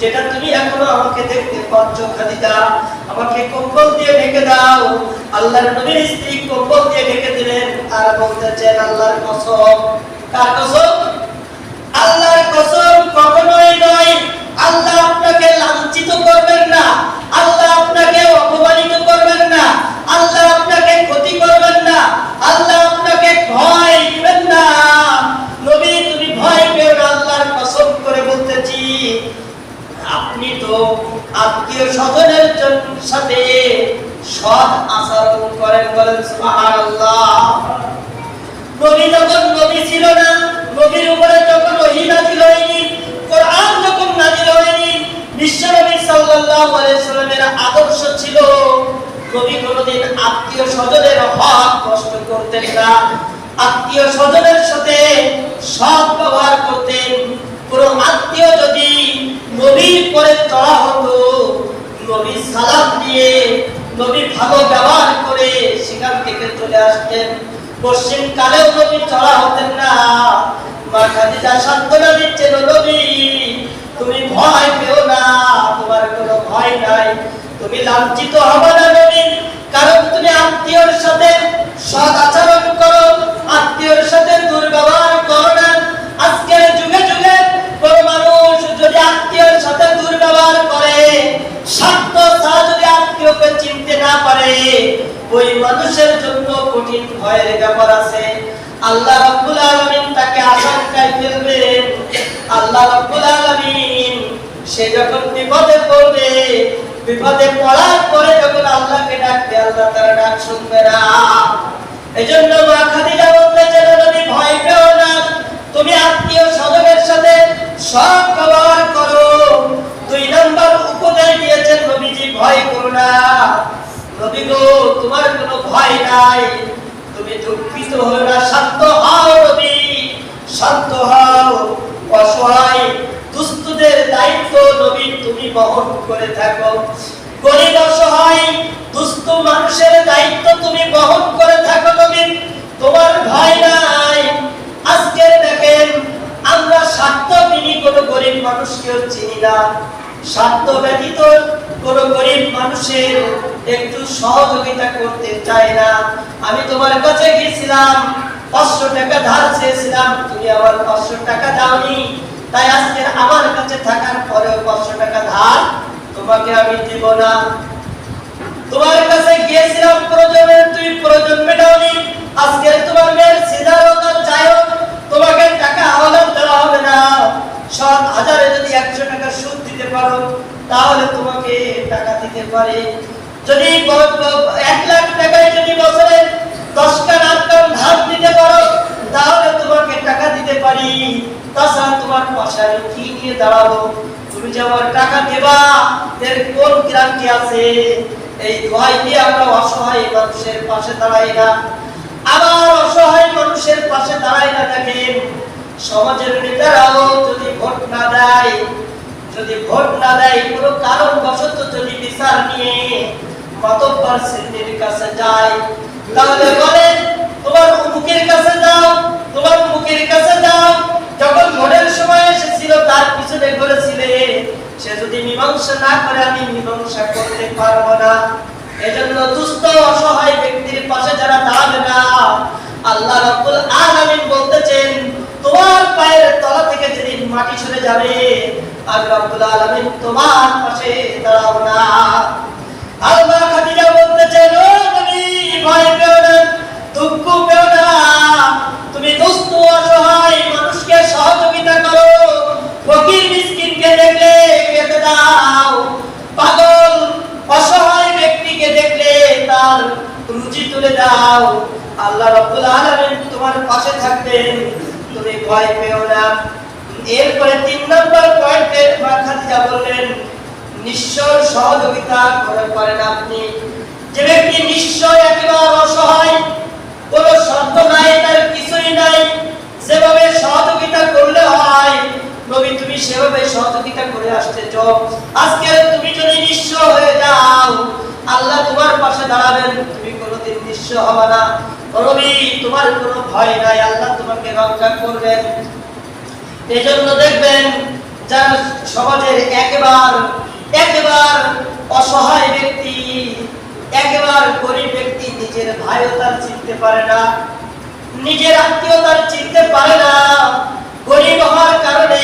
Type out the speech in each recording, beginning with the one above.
যেটা তুমি এখনও আমাকে দেখতে পাচ্ছ, খাদিজা, আমাকে কম্বল দিয়ে ঢেকে দাও। আল্লাহর নবীর স্ত্রী কম্বল দিয়ে ঢেকে দিলেন আর বলতেছেন, আল্লাহর কসম। কার কসম আল্লাহর কসম কখনোই নয় আল্লাহ আপনাকে লাঞ্ছিত করবেন না আল্লাহ আপনাকে অপমানিত করবেন না আল্লাহ আপনাকে ক্ষতি করবেন না আল্লাহ আপনাকে ভয় দিবেন না নবী তুমি ভয় পেও না আল্লাহর কসম করে বলতেছি আপনি তো আত্মীয় স্বজনের জন- সাথে সৎ আচরণ করেন বলেন, সুবহানাল্লাহ। নবী যখন নবী ছিল না, নবীর উপরে যখন ওহী নাযিল হয়নি, কোরআন যখন নাযিল হয়নি বিশ্বনবী সাল্লাল্লাহু আলাইহি সাল্লামের আদর্শ ছিল নবী কোনোদিন আত্মীয় স্বজনের হক কষ্ট করতেন না। আত্মীয় স্বজনের সাথে সৎ ব্যবহার করতেন। কোন আত্মীয় যদি নবীর পরে চড়া হতো, নবী সালাম দিয়ে নবী ভালো ব্যবহার করে সেখান থেকে চলে আসতেন। পশ্চিম কালেও নবী চড়া হতেন না। মা খাদিজা সান্ত্বনা দিচ্ছেন নবী, তুমি ভয় পেও না, তোমার কোনো ভয় নাই। তুমি লাঞ্ছিত হবে না নবী, কারণ তুমি আত্মীয়র সাথে সৎ আচরণ করো, আত্মীয়র সাথে দুর্ব্যবহার করো না। আজকের যুগে যুগে কোন মানুষ যদি আত্মীয়র সাথে দুর্ব্যবহার করে স্বার্থ ছাড়া যদি আত্মীয়কে না পারে, ওই মানুষের জন্য কঠিন ভয়ের ব্যাপার আছে। আল্লাহ রাব্বুল আলামিন তাকে আশঙ্কায় ফেলবেন। আল্লাহ রাব্বুল আলামিন, সে যখন বিপদে পড়বে, বিপদে পড়ার পরে যখন আল্লাহকে ডাকবে, আল্লাহ তার ডাক শুনবে না। এজন্য মা খাদিজা বলতেছেন নবী ভয় পেও না। তুমি আত্মীয় স্বজনের সাথে সব ব্যবহার করো দুই নম্বর উপদেশ দিয়েছেন নবীজি ভয় করো না নবী গো তোমার কোনো ভয় নাই তুমি দুঃখিত হও না শান্ত হও নবী শান্ত হও অসহায়, দুস্থদের দায়িত্ব নবী তুমি বহন করে থাকো। গরিব, অসহায়, দুস্থ মানুষের দায়িত্ব তুমি বহন করে থাকো নবী তোমার ভয় নাই আজকে দেখেন, আমরা স্বার্থ বিনি কোনো গরিব মানুষকেও চিনি না। স্বার্থ ব্যতীত কোনো গরিব মানুষের একটু সহযোগিতা করতে চায় না। আমি তোমার কাছে গেছিলাম পাঁচশো টাকা ধার চেয়েছিলাম, তুমি আমার পাঁচশো টাকা দাওনি। তাই আজকে আমার কাছে থাকার পরেও পাঁচশো টাকা ধার তোমাকে আমি দিব না। তোমার কাছে গিয়েছিলাম প্রয়োজনে তুই প্রয়োজন মেটাওনি আজকে তোমার মেয়ের যাই হোক তোমাকে টাকা হাওলাত দেওয়া হবে না। সাত হাজারে যদি একশো টাকা সুদ দিতে পারো, তাহলে তোমাকে টাকা দিতে পারে। যদি এক লাখ টাকায় যদি বছরে দশটা ধার দিতে পারো, তাহলে তোমাকে টাকা দিতে পারি। তাছাড়া তোমার পাশে কি নিয়ে দাঁড়াবো? তুমি যে আমার টাকা দেবা, এর কোন গ্যারান্টি আছে? এই ভয় দিয়ে আমরা অসহায় মানুষের পাশে দাঁড়াই না। আবার অসহায় মানুষের পাশে দাঁড়াই না দেখেন। সমাজের নেতারাও যদি ভোট না দেয়, যদি ভোট না দেয়, কোনো কারণ বশত যদি বিচার নিয়ে মাতব্বর শ্রেণির কাছে যায়, তাহলে বলেন মুখের কাছে যাও তোমার মুখের কাছে যাও যখন ভোটের সময় এসেছিল, তার পিছনে ঘুরেছিলে সে যদি মীমাংসা না করে, আমি মীমাংসা করতে পারব না। এজন্য দুস্থ, অসহায় ব্যক্তির পাশে যারা দাঁড়াবে না। আল্লাহ রাব্বুল আলামিন বলতেছেন, তোমার পায়ের তলা থেকে যেদিন মাটি সরে যাবে, আমি রাব্বুল আলামিন তোমার পাশে দাঁড়াবো না। আল্লাহ খাদিজা বলতেছেন, ও নবী, ভয় পেও না। দুঃখ পেও না। তুমি দুস্থ, অসহায় মানুষকে সহযোগিতা করো। ফকির দেখলে কেটে দাও। পাগল, অসহায় ব্যক্তিকে দেখলে তার রুচি তুলে দাও। আল্লাহ রাব্বুল আলামিন তোমার পাশে থাকবেন। তুমি ভয় পেও না। এরপরে তিন নম্বর পয়েন্টে খাদিজা বললেন, নিশ্চয় সহযোগিতা করে করেন আপনি যে ব্যক্তি নিশ্চয় একেবারে অসহায় কোন শব্দ নাই, তার কিছুই নাই। যেভাবে সহযোগিতা করলে হয়, নবী তুমি সেভাবে সহযোগিতা করে আসতেছ আজকে তুমি যদি নিঃস্ব হয়ে যাও, আল্লাহ তোমার পাশে দাঁড়াবেন, তুমি কোনোদিন নিঃস্ব হবে না। নবী, তোমার কোনো ভয় নাই, আল্লাহ তোমাকে রক্ষা করবেন। এজন্য দেখবেন, যারা সমাজের একেবার একেবার অসহায় ব্যক্তি একেবার গরিব ব্যক্তি নিজের ভাইও তার চিনতে পারে না, নিজের আত্মীয় তার চিনতে পারে না। গরিব হওয়ার কারণে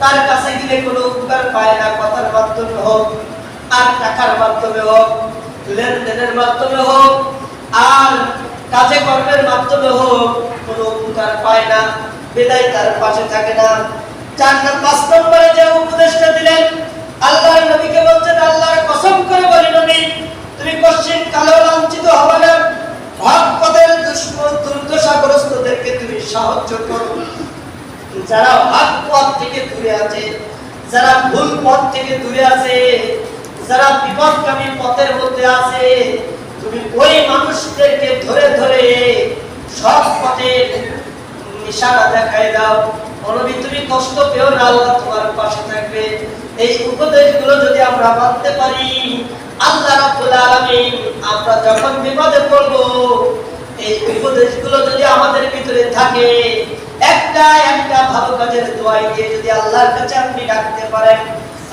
তার কাছে গেলে কোনো উপকার পায় না, কথার মাধ্যমে হোক, আর টাকার মাধ্যমে হোক, লেনদেনের মাধ্যমে হোক, আর কাজে কর্মের মাধ্যমে হোক, কোনো উপকার পায় না, বেদায় তার পাশে থাকে না। চার পাঁচ নম্বরে যে উপদেশটা দিলেন, আল্লাহর নবীকে বলছেন আল্লাহর কসম করে বলি নবী তুমি কোশ্চিন কালো লাঞ্ছিত হবে না হক পথের দুশ্মন দুর্দশাগ্রস্তদেরকে তুমি সাহায্য করো যারা হক পথ থেকে দূরে আছে, যারা ভুল পথ থেকে দূরে আছে, যারা বিপদগামী পথের মধ্যে আছে, তুমি ওই মানুষদেরকে ধরে ধরে সব পথে নিশানা দেখায় দাও। মনবী তুমি কষ্ট পেও না, আল্লাহ তোমার পাশে থাকবে। এই উপদেশগুলো যদি আমরা মানতে পারি, আল্লাহ রাব্বুল আলামিন, আমরা যখন বিপদে পড়ব, এই উপদেশগুলো যদি আমাদের ভিতরে থাকে একটা একটা ভালো কাজের দোয়াই দিয়ে যদি আল্লাহর কাছে আপনি ডাকতে পারেন,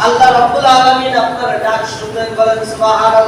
আল্লাহ রব্বুল আলামিন আপনার ডাক শুনবেন, বলেন সুবহানাল্লাহ।